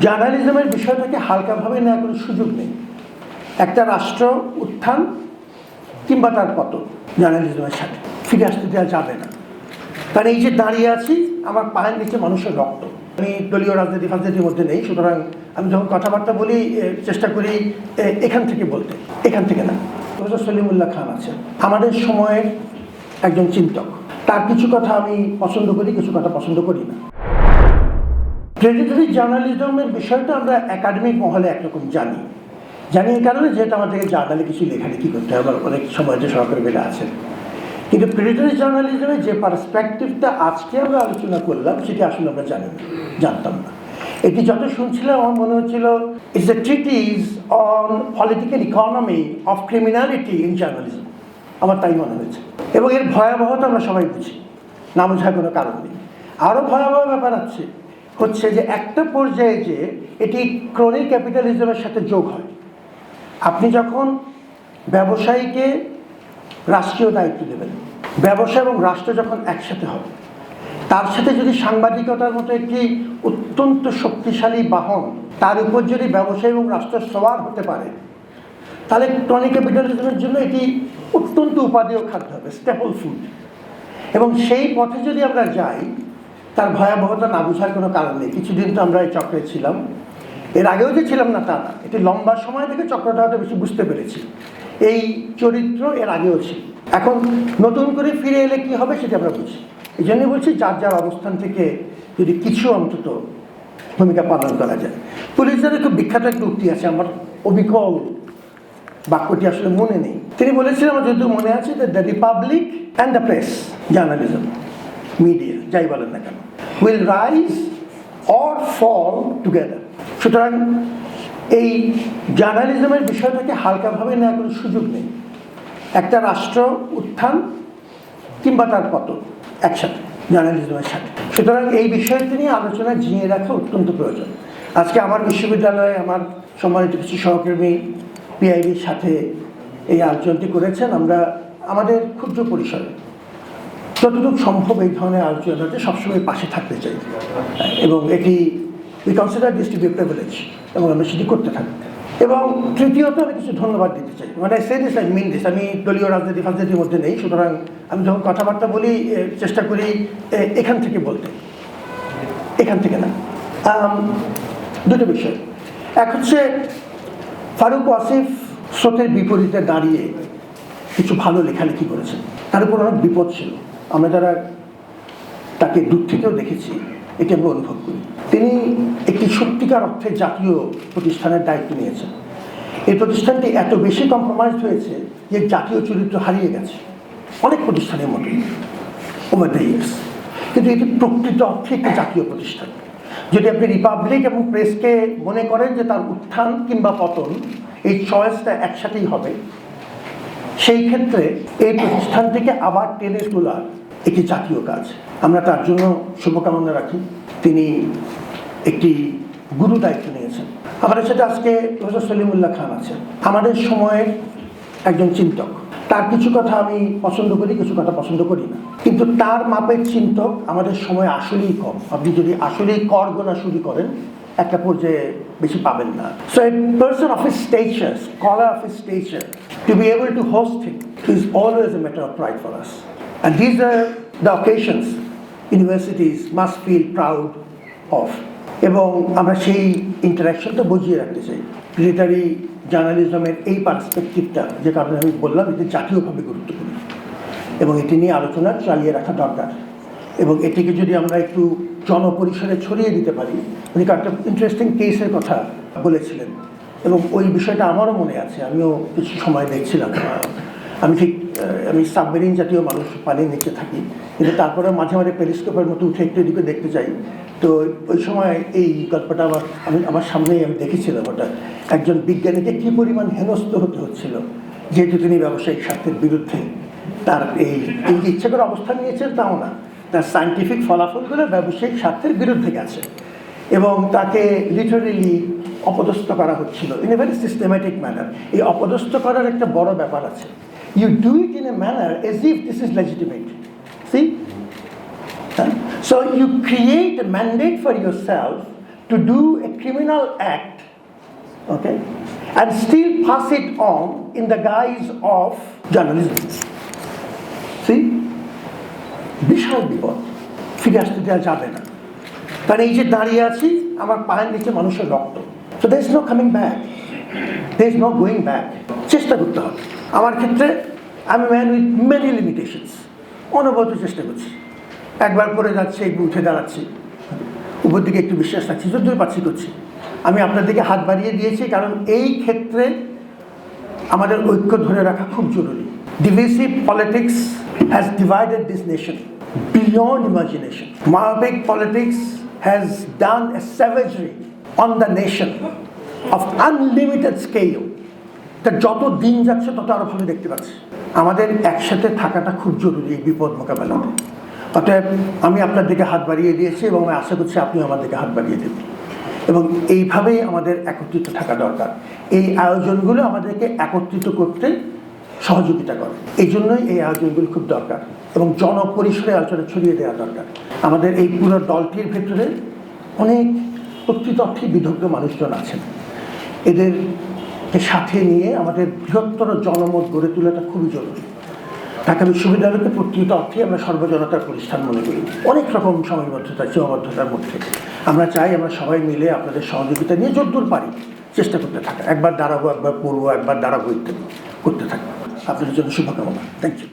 জার্নালিজমের বিষয়টাকে হালকাভাবে নেওয়ার কোনো সুযোগ নেই। একটা রাষ্ট্র উত্থান কিংবা তার পতন জার্নালিজমের সাথে। ফিরে আসতে দেওয়া যাবে না। কারণ এই যে দাঁড়িয়ে আছি, আমার পায়ের নিচে মানুষের রক্ত। আমি দলীয় রাজনীতি ফাজনীতির মধ্যে নেই, সুতরাং আমি যখন কথাবার্তা বলি চেষ্টা করি এখান থেকে বলতে। এখান থেকে না। প্রফেসর সলিমুল্লাহ খান আছেন। আমাদের সময়ের একজন চিন্তক। তার কিছু কথা আমি পছন্দ করি, কিছু কথা পছন্দ করি না। প্রেডিটরি জার্নালিজমের বিষয়টা আমরা একাডেমিক মহলে একরকম জানি। জানি এই কারণে যেহেতু আমাদেরকে জার্নালে কিছু লেখালেখি করতে হবে অনেক সময় যে সরকার বেলা আছে। কিন্তু প্রেডিটরি জার্নালিজমের যে পার্সপেক্টিভটা আজকে আমরা আলোচনা করলাম, সেটি আসলে আমরা জানি না, জানতাম না। এটি যত শুনছিলাম, আমার মনে হচ্ছিল it's a treatise on political economy of criminality in journalism আমার তাই মনে হয়েছে। এবং এর ভয়াবহতা আমরা সবাই বুঝি, না বোঝার কোনো কারণ নেই। আরও ভয়াবহ ব্যাপার আছে হচ্ছে যে একটা পর্যায়ে যে এটি ক্রনিক ক্যাপিটালিজমের সাথে যোগ হয়। আপনি যখন ব্যবসায়ীকে রাষ্ট্রীয় দায়িত্ব দেবেন, ব্যবসা এবং রাষ্ট্র যখন একসাথে হবে, তার সাথে যদি সাংবাদিকতার মতো একটি অত্যন্ত শক্তিশালী বাহন তার উপর যদি ব্যবসায়ী এবং রাষ্ট্র সবার হতে পারে, তাহলে ক্রনিক ক্যাপিটালিজমের জন্য এটি অত্যন্ত উপাদেয় খাদ্য হবে স্টেপল ফুড এবং সেই পথে যদি আমরা যাই তার ভয়াবহতা না বোঝার কোনো কারণ নেই। কিছুদিন তো আমরা এই চক্রে ছিলাম। এর আগেও যে ছিলাম না তা এটি লম্বা সময় থেকে চক্রটা হয়তো বেশি বুঝতে পেরেছি। এই চরিত্র এর আগেও ছিল। এখন নতুন করে ফিরে এলে কি হবে সেটা আমরা বুঝি। এই জন্যই বলছি, যার যার অবস্থান থেকে যদি কিছু অন্তত ভূমিকা পালন করা যায়। পুলিশের খুব বিখ্যাত একটা উক্তি আছে, আমার অবিকল বাক্যটি আসলে মনে নেই। তিনি বলেছিলেন, আমার যদিও মনে আছে the republic and the press journalism media যাই বলেন না কেন will rise or fall together সুতরাং এই জার্নালিজমের বিষয়টাকে হালকাভাবে নেওয়ার কোনো সুযোগ নেই। একটা রাষ্ট্র উত্থান কিংবা তার পতন একসাথে, জার্নালিজমের সাথে। সুতরাং এই বিষয়টি নিয়ে আলোচনা জিনিয়ে রাখা অত্যন্ত প্রয়োজন। আজকে আমার বিশ্ববিদ্যালয়ে আমার সম্মানিত কিছু সহকর্মী পিআইডির সাথে এই আলোচনাটি করেছেন। আমরা আমাদের ক্ষুদ্র পরিসরে যতটুকু সম্ভব এই ধরনের আলোচনাতে সবসময় পাশে থাকতে চাই। এবং এটি we consider this to be privilege এবং আমরা সেটি করতে থাকি। এবং তৃতীয়ত আমি কিছু ধন্যবাদ দিতে চাই। মানে say this I mean this আমি দলীয় রাজনীতি ফাজনীতির মধ্যে নেই, সুতরাং আমি যখন কথাবার্তা বলি চেষ্টা করি এখান থেকে বলতে। এখান থেকে না। দুটো বিষয়। এক হচ্ছে, ফারুক ওয়াসিফ স্রোতের বিপরীতে দাঁড়িয়ে কিছু ভালো লেখালেখি করেছেন। তার উপর অনেক বিপদ ছিল। আমরা যারা তাকে দূর থেকেও দেখেছি, এটি আমরা অনুভব করি। তিনি একটি সত্যিকার অর্থে জাতীয় প্রতিষ্ঠানের দায়িত্ব নিয়েছেন। এই প্রতিষ্ঠানটি এত বেশি কম্প্রোমাইজ হয়েছে যে জাতীয় চরিত্র হারিয়ে গেছে অনেক প্রতিষ্ঠানের মতো ওভার দ্য ইয়ার্স কিন্তু এটি প্রকৃত অর্থে একটি জাতীয় প্রতিষ্ঠান। যদি আপনি রিপাবলিক এবং প্রেসকে মনে করেন যে তার উত্থান কিংবা পতন, এই চয়েসটা একসাথেই হবে, সেই ক্ষেত্রে এই প্রতিষ্ঠানটিকে আবার টেনে তোলার একটি জাতীয় কাজ। আমরা তার জন্য শুভকামনা রাখি। তিনি একটি গুরু দায়িত্ব নিয়েছেন। আমাদের সাথে আজকে প্রফেসর সলিমুল্লাহ খান আছেন। আমাদের সময়ের একজন চিন্তক। তার কিছু কথা আমি পছন্দ করি, কিছু কথা পছন্দ করি না। কিন্তু তার মাপের চিন্তক আমাদের সময় আসলেই কম। আপনি যদি আসলেই কর গোনা শুরু করেন, একটা পর্যায়ে বেশি পাবেন না। So a person of his stature scholar of his stature to be able to host him is always a matter of pride for us and these are the occasions universities must feel proud of এবং আমরা সেই ইন্টারাকশনটা বুঝিয়ে রাখতে চাই। Literary জার্নালিজমের এই পার্সপেক্টিভটা যে কারণে আমি বললাম, এটি জাতীয়ভাবে গুরুত্বপূর্ণ। এবং এটি নিয়ে আলোচনা চালিয়ে রাখা দরকার। এবং এটিকে যদি আমরা একটু জনপরিসরে ছড়িয়ে দিতে পারি, উনি একটা ইন্টারেস্টিং কেসের কথা বলেছিলেন। এবং ওই বিষয়টা আমারও মনে আছে, আমিও কিছু সময় দেখছিলাম। আমি ঠিক আমি সাবমেরিন জাতীয় মানুষ পানির নিচে থাকি। কিন্তু তারপরে মাঝে মাঝে পেরিস্কোপের মতো উঠে একটু এদিকে দেখতে চাই তো ওই সময় এই গল্পটা আমার, আমি, আমার সামনেই আমি দেখেছিলাম ওটা। একজন বিজ্ঞানীকে কী পরিমাণ হেনস্থ হতে হচ্ছিল, যেহেতু তিনি ব্যবসায়িক স্বার্থের বিরুদ্ধে তার এই ইচ্ছে করে অবস্থান নিয়েছেন তাও না। তার সায়েন্টিফিক ফলাফলগুলো ব্যবসায়িক স্বার্থের বিরুদ্ধে গেছে। এবং তাকে লিটারেলি অপদস্থ করা হচ্ছিল in a very systematic manner এই অপদস্থ করার একটা বড় ব্যাপার আছে। You do it in a manner as if this is legitimate see So you create a mandate for yourself to do a criminal act, okay, and still pass it on in the guise of journalism. See? বিশাল বিপদ ফিরে আসতে দেওয়া যাবে না। কারণ এই যে দাঁড়িয়ে আছি আমার পায়ের নিচে মানুষের রক্ত। So there is no coming back there is no going back চেষ্টা করতে হবে। আমার ক্ষেত্রে আমি ম্যান উইথ মেনি লিমিটেশনস অনবরত চেষ্টা করছি। একবার পরে যাচ্ছি একটু উঠে দাঁড়াচ্ছি। উপর দিকে একটু বিশ্বাস রাখছি যদ্দূর পাচ্ছি করছি। আমি আপনার দিকে হাত বাড়িয়ে দিয়েছি, কারণ এই ক্ষেত্রে আমাদের ঐক্য ধরে রাখা খুব জরুরি। Divisive politics has divided this nation beyond imagination মায়াবিক politics has done a on the nation of unlimited scale তা যত দিন যাচ্ছে, তত আরও ভালো দেখতে পাচ্ছি। আমাদের একসাথে থাকাটা খুব জরুরি এই বিপদ মোকাবেলাতে। অতএব আমি আপনার দিকে হাত বাড়িয়ে দিয়েছি এবং আমি আশা করছি আপনি আমার দিকে হাত বাড়িয়ে দেবেন। এবং এইভাবেই আমাদের একত্রিত থাকা দরকার। এই আয়োজনগুলো আমাদেরকে একত্রিত করতে সহযোগিতা করে। এই জন্যই এই আয়োজনগুলো খুব দরকার এবং জনপরিসরে আলোচনা ছড়িয়ে দেওয়া দরকার। আমাদের এই পুরো দলটির ভেতরে অনেক অর্থে বিদগ্ধ মানুষজন আছেন। এদেরকে সাথে নিয়ে আমাদের বৃহত্তর জনমত গড়ে তোলাটা খুবই জরুরি। ঢাকা বিশ্ববিদ্যালয়কে প্রকৃত অর্থে আমরা সর্বজনতার প্রতিষ্ঠান মনে করি। অনেক রকম সময়বদ্ধতা সীমাবদ্ধতার মধ্যে। আমরা চাই আমরা সবাই মিলে আপনাদের সহযোগিতা নিয়ে যদ্দূর পারি, চেষ্টা করতে থাকা। একবার দাঁড়াবো, একবার পড়ব, একবার দাঁড়াবো ইত্যাদি করতে থাকব। আপনাদের জন্য শুভকামনা। Thank you